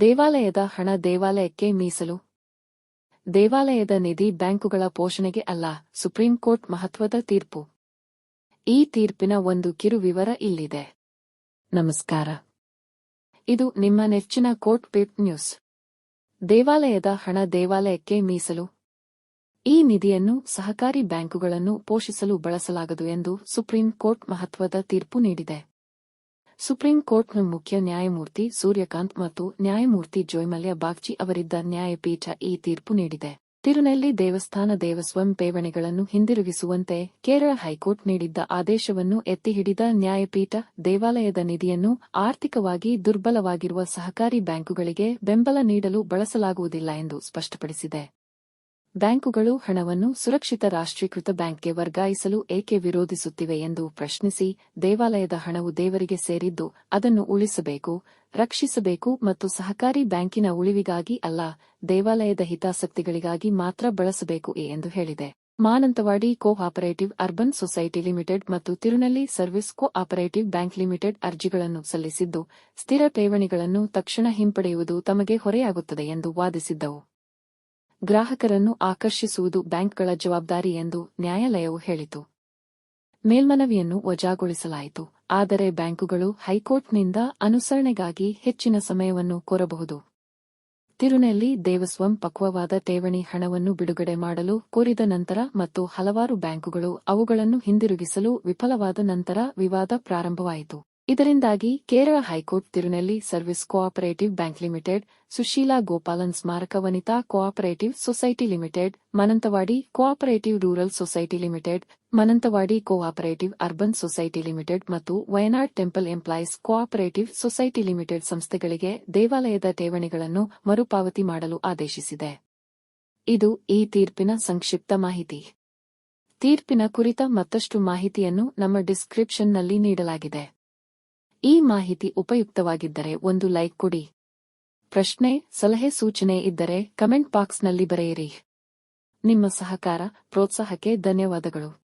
ದೇವಾಲಯದ ಹಣ ದೇವಾಲಯಕ್ಕೆ ಮೀಸಲು. ದೇವಾಲಯದ ನಿಧಿ ಬ್ಯಾಂಕುಗಳ ಪೋಷಣೆಗೆ ಅಲ್ಲ, ಸುಪ್ರೀಂ ಕೋರ್ಟ್ ಮಹತ್ವದ ತೀರ್ಪು. ಈ ತೀರ್ಪಿನ ಒಂದು ಕಿರು ವಿವರ ಇಲ್ಲಿದೆ. ನಮಸ್ಕಾರ. ಇದು ನಿಮ್ಮ ನೆಚ್ಚಿನ ಕೋರ್ಟ್ ಪೇಪ್ ನ್ಯೂಸ್. ದೇವಾಲಯದ ಹಣ ದೇವಾಲಯಕ್ಕೆ ಮೀಸಲು. ಈ ನಿಧಿಯನ್ನು ಸಹಕಾರಿ ಬ್ಯಾಂಕುಗಳನ್ನು ಪೋಷಿಸಲು ಬಳಸಲಾಗದು ಎಂದು ಸುಪ್ರೀಂ ಕೋರ್ಟ್ ಮಹತ್ವದ ತೀರ್ಪು ನೀಡಿದೆ. ಸುಪ್ರೀಂ ಕೋರ್ಟ್ನ ಮುಖ್ಯ ನ್ಯಾಯಮೂರ್ತಿ ಸೂರ್ಯಕಾಂತ್ ಮತ್ತು ನ್ಯಾಯಮೂರ್ತಿ ಜೋಯ್ಮಲ್ಯ ಬಾಗ್ಚಿ ಅವರಿದ್ದ ನ್ಯಾಯಪೀಠ ಈ ತೀರ್ಪು ನೀಡಿದೆ. ತಿರುನೆಲ್ಲಿ ದೇವಸ್ಥಾನ ದೇವಸ್ವಂ ಪೇವಣಿಗಳನ್ನು ಹಿಂದಿರುಗಿಸುವಂತೆ ಕೇರಳ ಹೈಕೋರ್ಟ್ ನೀಡಿದ್ದ ಆದೇಶವನ್ನು ಎತ್ತಿಹಿಡಿದ ನ್ಯಾಯಪೀಠ ದೇವಾಲಯದ ನಿಧಿಯನ್ನು ಆರ್ಥಿಕವಾಗಿ ದುರ್ಬಲವಾಗಿರುವ ಸಹಕಾರಿ ಬ್ಯಾಂಕುಗಳಿಗೆ ಬೆಂಬಲ ನೀಡಲು ಬಳಸಲಾಗುವುದಿಲ್ಲ ಎಂದು ಸ್ಪಷ್ಟಪಡಿಸಿದೆ. ಬ್ಯಾಂಕುಗಳು ಹಣವನ್ನು ಸುರಕ್ಷಿತ ರಾಷ್ಟ್ರೀಕೃತ ಬ್ಯಾಂಕ್ಗೆ ವರ್ಗಾಯಿಸಲು ಏಕೆ ವಿರೋಧಿಸುತ್ತಿವೆ ಎಂದು ಪ್ರಶ್ನಿಸಿ ದೇವಾಲಯದ ಹಣವು ದೇವರಿಗೆ ಸೇರಿದ್ದು ಅದನ್ನು ಉಳಿಸಬೇಕು, ರಕ್ಷಿಸಬೇಕು ಮತ್ತು ಸಹಕಾರಿ ಬ್ಯಾಂಕಿನ ಉಳಿವಿಗಾಗಿ ಅಲ್ಲ, ದೇವಾಲಯದ ಹಿತಾಸಕ್ತಿಗಳಿಗಾಗಿ ಮಾತ್ರ ಬಳಸಬೇಕು ಎಂದು ಹೇಳಿದೆ. Mananthavady cooperative urban society limited ಮತ್ತು Thirunelli service cooperative bank limited ಅರ್ಜಿಗಳನ್ನು ಸಲ್ಲಿಸಿದ್ದು, ಸ್ಥಿರ ಠೇವಣಿಗಳನ್ನು ತಕ್ಷಣ ಹಿಂಪಡೆಯುವುದು ತಮಗೆ ಹೊರೆಯಾಗುತ್ತದೆ ಎಂದು ವಾದಿಸಿದ್ದವು. ಗ್ರಾಹಕರನ್ನು ಆಕರ್ಷಿಸುವುದು ಬ್ಯಾಂಕ್ಗಳ ಜವಾಬ್ದಾರಿ ಎಂದು ನ್ಯಾಯಾಲಯವು ಹೇಳಿತು. ಮೇಲ್ಮನವಿಯನ್ನು ವಜಾಗೊಳಿಸಲಾಯಿತು, ಆದರೆ ಬ್ಯಾಂಕುಗಳು ಹೈಕೋರ್ಟ್ನಿಂದ ಅನುಸರಣೆಗಾಗಿ ಹೆಚ್ಚಿನ ಸಮಯವನ್ನು ಕೋರಬಹುದು. ತಿರುನೆಲ್ಲಿ ದೇವಸ್ವಂ ಪಕ್ವವಾದ ಠೇವಣಿ ಹಣವನ್ನು ಬಿಡುಗಡೆ ಮಾಡಲು ಕೋರಿದ ನಂತರ ಮತ್ತು ಹಲವಾರು ಬ್ಯಾಂಕುಗಳು ಅವುಗಳನ್ನು ಹಿಂದಿರುಗಿಸಲು ವಿಫಲವಾದ ನಂತರ ವಿವಾದ ಪ್ರಾರಂಭವಾಯಿತು. ಇದರಿಂದಾಗಿ Kerala high court Thirunelli service cooperative bank limited, Sushila Gopalan ಸ್ಮಾರಕ Vanitha cooperative society limited, Mananthavady cooperative rural society limited, Mananthavady cooperative urban society limited ಮತ್ತು Wayanad temple employees cooperative society limited ಸಂಸ್ಥೆಗಳಿಗೆ ದೇವಾಲಯದ ಠೇವಣಿಗಳನ್ನು ಮರುಪಾವತಿ ಮಾಡಲು ಆದೇಶಿಸಿದೆ. ಇದು ಈ ತೀರ್ಪಿನ ಸಂಕ್ಷಿಪ್ತ ಮಾಹಿತಿ. ತೀರ್ಪಿನ ಕುರಿತ ಮತ್ತಷ್ಟು ಮಾಹಿತಿಯನ್ನು ನಮ್ಮ ಡಿಸ್ಕ್ರಿಪ್ಷನ್ನಲ್ಲಿ ನೀಡಲಾಗಿದೆ. ಈ ಮಾಹಿತಿ ಉಪಯುಕ್ತವಾಗಿದ್ದರೆ ಒಂದು ಲೈಕ್ ಕೊಡಿ. ಪ್ರಶ್ನೆ, ಸಲಹೆ, ಸೂಚನೆ ಇದ್ದರೆ ಕಮೆಂಟ್ ಬಾಕ್ಸ್ನಲ್ಲಿ ಬರೆಯಿರಿ. ನಿಮ್ಮ ಸಹಕಾರ, ಪ್ರೋತ್ಸಾಹಕ್ಕೆ ಧನ್ಯವಾದಗಳು.